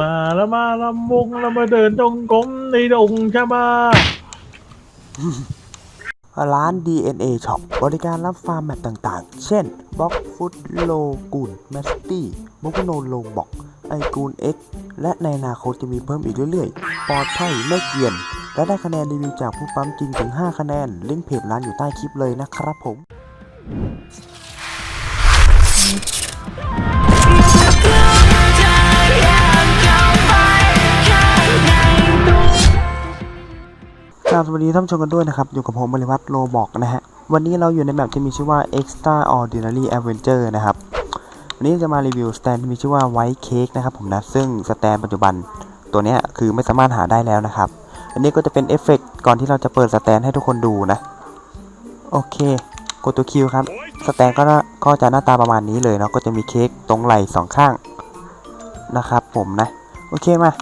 มาแล้วมาลำวงแล้วมาเดินจงกรมในดงใช่ไหมร้าน DNA Shop บริการรับฟาร์มแมปต่างๆ เช่นบล็อกฟุตโลกูนแมสตี้โมกโนโลบอกไอกูน X และในอนาคตจะมีเพิ่มอีกเรื่อยๆ ปลอดภัยไม่เกรียน และได้คะแนนรีวิวจากผู้ปั๊มจริงถึง 5 คะแนน ลิงก์เพจร้านอยู่ใต้คลิปเลยนะครับผม ครับสวัสดีท่านผู้ชมกันด้วยนะครับ อยู่กับผมบริวัตโลบอกนะฮะ วันนี้เราอยู่ในแบบที่มีชื่อว่า Extraordinary Adventure นะครับ วันนี้จะมารีวิวสแตนที่มีชื่อว่า White Cake นะครับผมนะ ซึ่งสแตนปัจจุบันตัวเนี้ยคือไม่สามารถหาได้แล้วนะครับ อันนี้ก็จะเป็นเอฟเฟกต์ก่อนที่เราจะเปิดสแตนให้ทุกคนดูนะ โอเค กดตัวคิวครับ สแตนก็ก็จะหน้าตาประมาณนี้เลยเนาะ ก็จะมีเค้กตรงไหล่สองข้างนะครับผมนะ โอเคมา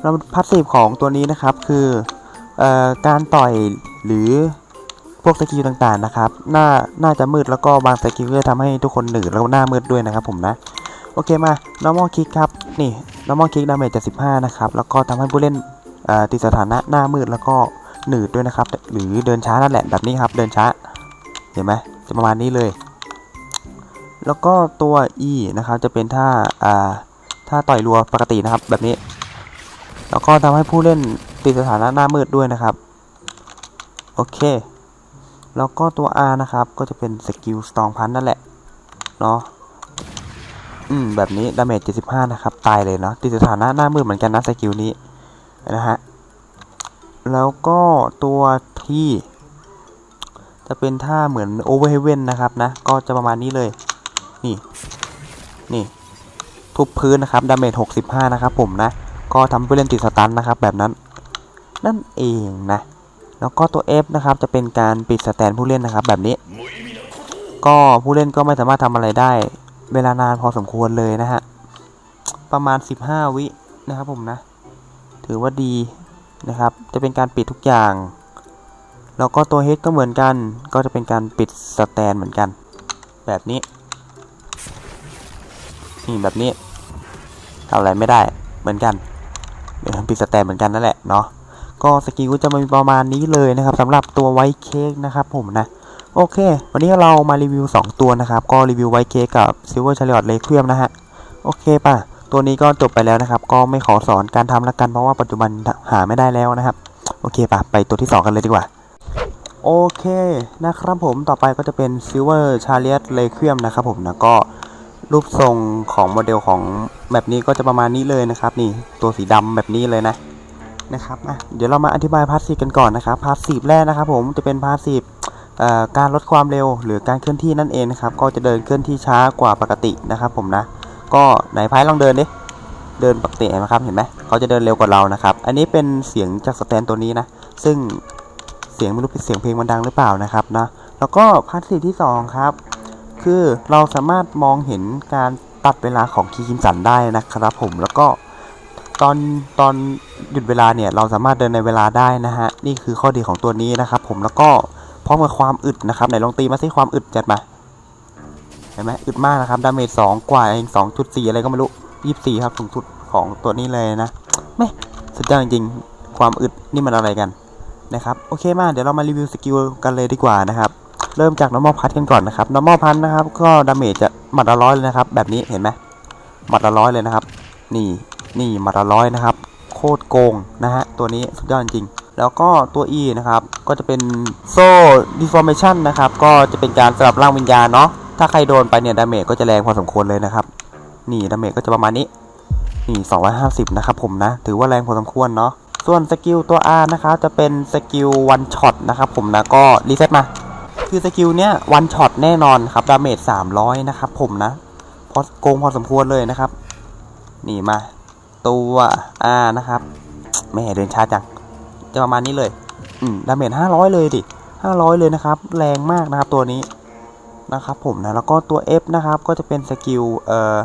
เราพัสซีฟของตัวนี้นะครับคือ การต่อยหรือพวกสกิลต่างๆนะครับหน้าน่าจะมืดแล้วก็บางสกิลก็จะทำให้ทุกคนหนืดแล้วหน้ามืดด้วยนะครับผมนะ โอเคมา normal kick ครับ นี่ normal kick damage จะ15 นะครับ แล้วก็ทำให้ผู้เล่นติดสถานะหน้ามืดแล้วก็หนืดด้วยนะครับ หรือเดินช้านั่นแหละแบบนี้ครับ เดินช้า เห็นไหมจะประมาณนี้เลย แล้วก็ตัว E นะครับจะเป็นท่าอ่าท่าต่อยรัวปกตินะครับ แบบนี้ แล้วก็ทำให้ผู้เล่น ติดสถานะหน้ามืดด้วยนะครับ โอเค แล้วก็ตัว R นะครับ ก็จะเป็นสกิลสตองพันนั่นแหละ เนาะอืม แบบนี้ดาเมจ75 นะครับ ตายเลยเนาะติดสถานะหน้ามืดเหมือนกันนะสกิลนี้นะฮะ แล้วก็ตัวที่จะเป็นท่าเหมือน Over Heaven นนะครับนะ ก็จะประมาณนี้เลย นี่ นี่ ทุบพื้นนะครับ ดาเมจ 65 นะครับผมนะ ก็ทำให้ผู้เล่นติดสตันนะครับ แบบนั้น นั่นเองนะ แล้วก็ตัว F นะครับจะเป็นการปิดสแตนผู้เล่นนะครับ แบบนี้ ก็ผู้เล่นก็ไม่สามารถทำอะไรได้ เวลานานพอสมควรเลยนะฮะ ประมาณ 15 วินะครับผมนะ ถือว่าดีนะครับ จะเป็นการปิดทุกอย่าง แล้วก็ตัว H ก็เหมือนกัน ก็จะเป็นการปิดสแตนเหมือนกัน แบบนี้นี่แบบนี้ทำอะไรไม่ได้เหมือนกันเปิดสแตนเหมือนกันนั่นแหละเนาะ ก็สกิลก็จะมีประมาณนี้เลยนะครับสำหรับตัวไวท์เค้กนะครับผมนะโอเค วันนี้เรามารีวิว 2 ตัวนะครับ ก็รีวิวไวท์เค้กกับซิลเวอร์ชาร์ลอตเลเคียมนะฮะโอเคป่ะ ตัวนี้ก็จบไปแล้วนะครับ ก็ไม่ขอสอนการทำละกันเพราะว่าปัจจุบันหาไม่ได้แล้วนะครับ โอเคป่ะ ไปตัวที่ 2 กันเลยดีกว่า โอเคนะครับผมต่อไปก็จะเป็นซิลเวอร์ชาร์ลอตเลเคียมนะครับผมนะก็รูปทรงของโมเดลของแบบนี้ก็จะประมาณนี้เลยนะครับ นี่ตัวสีดำแบบนี้เลยนะ นะครับอะเดี๋ยวเรามาอธิบายพาสซีฟกันก่อนนะครับพาสซีฟแรกนะครับผมจะเป็นพาสซีฟการลดความเร็วหรือการเคลื่อนที่นั่นเองนะครับก็จะเดินเคลื่อนที่ช้ากว่าปกตินะครับผมนะก็ไหนพายลองเดินดิเดินปกตินไหมครับเห็นไหมเขาจะเดินเร็วกว่าเรานะครับ อันนี้เป็นเสียงจากสแตนตัวนี้นะ ซึ่งเสียงไม่รู้เป็นเสียงเพลงมันดังหรือเปล่านะครับนะแล้วก็พาร์สีที่สองครับ คือเราสามารถมองเห็นการตัดเวลาของคีคิมสันได้นะครับผมแล้วก็ ตอนตอนหยุดเวลาเนี่ยเราสามารถเดินในเวลาได้นะฮะนี่คือข้อดีของตัวนี้นะครับ ผมแล้วก็พร้อมกับความอึดนะครับไหนลองตีมาสิความอึดจัดมาเห็นไหมอึดมากนะครับดาเมจสองกว่าเองสองจุดสี่อะไรก็ไม่รู้ยี่สิบสี่ครับสูงสุดของตัวนี้เลยนะไม่สุดยอดจริงๆความอึดนี่มันอะไรกันนะครับโอเคมากเดี๋ยวเรามารีวิวสกิลกันเลยดีกว่านะครับเริ่มจาก normal punch กันก่อนนะครับ normal punch นะครับ ก็ดาเมจจะหมัดละร้อยเลยนะครับ แบบนี้เห็นไหมหมัดละร้อยเลยนะครับ นี่ นี่มัดละร้อยนะครับ โคตรโกงนะฮะ ตัวนี้สุดยอดจริง แล้วก็ตัว E นะครับ ก็จะเป็นโซ่ deformation นะครับ ก็จะเป็นการสลับร่างวิญญาณเนาะ ถ้าใครโดนไปเนี่ยดาเมจก็จะแรงพอสมควรเลยนะครับ นี่ดาเมจก็จะประมาณนี้ นี่250 นะครับผมนะ ถือว่าแรงพอสมควรเนาะ ส่วนสกิลตัว R นะครับ จะเป็นสกิล one shot นะครับผมนะ ก็รีเซ็ตมา คือสกิลเนี้ยวันช็อตแน่นอนครับ ดาเมจ300 นะครับผมนะ พอโกงพอสมควรเลยนะครับ นี่มา ตัวอ่านะครับแม่เดินช้าจังจะประมาณนี้เลยอืมดาเมจ500เลยดิ500เลยนะครับ แรงมากนะครับตัวนี้นะครับผมนะแล้วก็ตัว F นะครับก็จะเป็นสกิลเอ่อ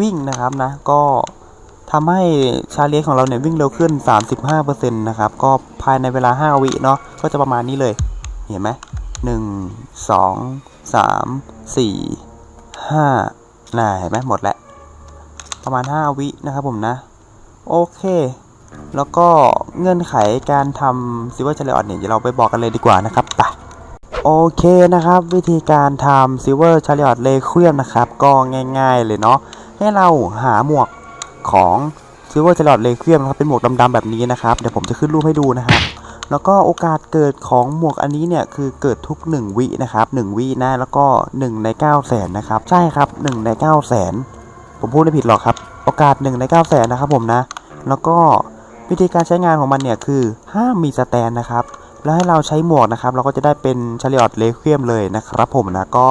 วิ่งนะครับนะก็ทำให้ชาเลนของเราเนี่ยวิ่งเร็วขึ้น 35%นะครับก็ภายในเวลา 5 วิเนาะก็จะประมาณนี้เลย เห็นไหมหนึ่งสองสามสี่ห้าน่าเห็นไหมหมดแล้ว ประมาณ 5 วินะครับผมนะ โอเค แล้วก็เงื่อนไขการทำซิเวอร์เชลอดเนี่ยเดี๋ยวเราไปบอกกันเลยดีกว่านะครับไปโอเคนะครับ วิธีการทำซิเวอร์เชลอดเลเคียมนะครับ ก็ง่ายๆเลยเนาะให้เราหาหมวกของซิเวอร์เชลอดเลเคียมนะครับเป็นหมวกดำๆแบบนี้นะครับเดี๋ยวผมจะขึ้นรูปให้ดูนะครับแล้วก็โอกาสเกิดของหมวกอันนี้เนี่ยคือเกิดทุก 1 วินะครับ1วินะแล้วก็ 1 ใน9 0 0แสนนะครับใช่ครับ 1 ใน 9 0 0แสนผมพูดไม่ผิดหรอกครับ โอกาส1ใน9แสนนะครับผมนะ แล้วก็วิธีการใช้งานของมันเนี่ยคือห้ามมีสแตนนะครับ แล้วให้เราใช้หมวกนะครับ เราก็จะได้เป็นชาริออตเลเคียมเลยนะครับ ผมนะก็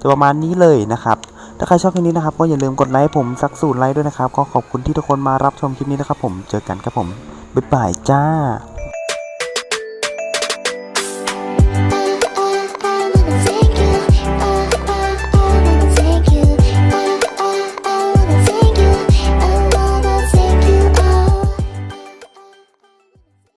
จะประมาณนี้เลยนะครับ ถ้าใครชอบคลิปนี้นะครับ ก็อย่าลืมกดไลค์ผมสักสูตรไลค์ด้วยนะครับ ก็ขอบคุณที่ทุกคนมารับชมคลิปนี้นะครับ ผมเจอกันครับผมบ๊ายบายจ้า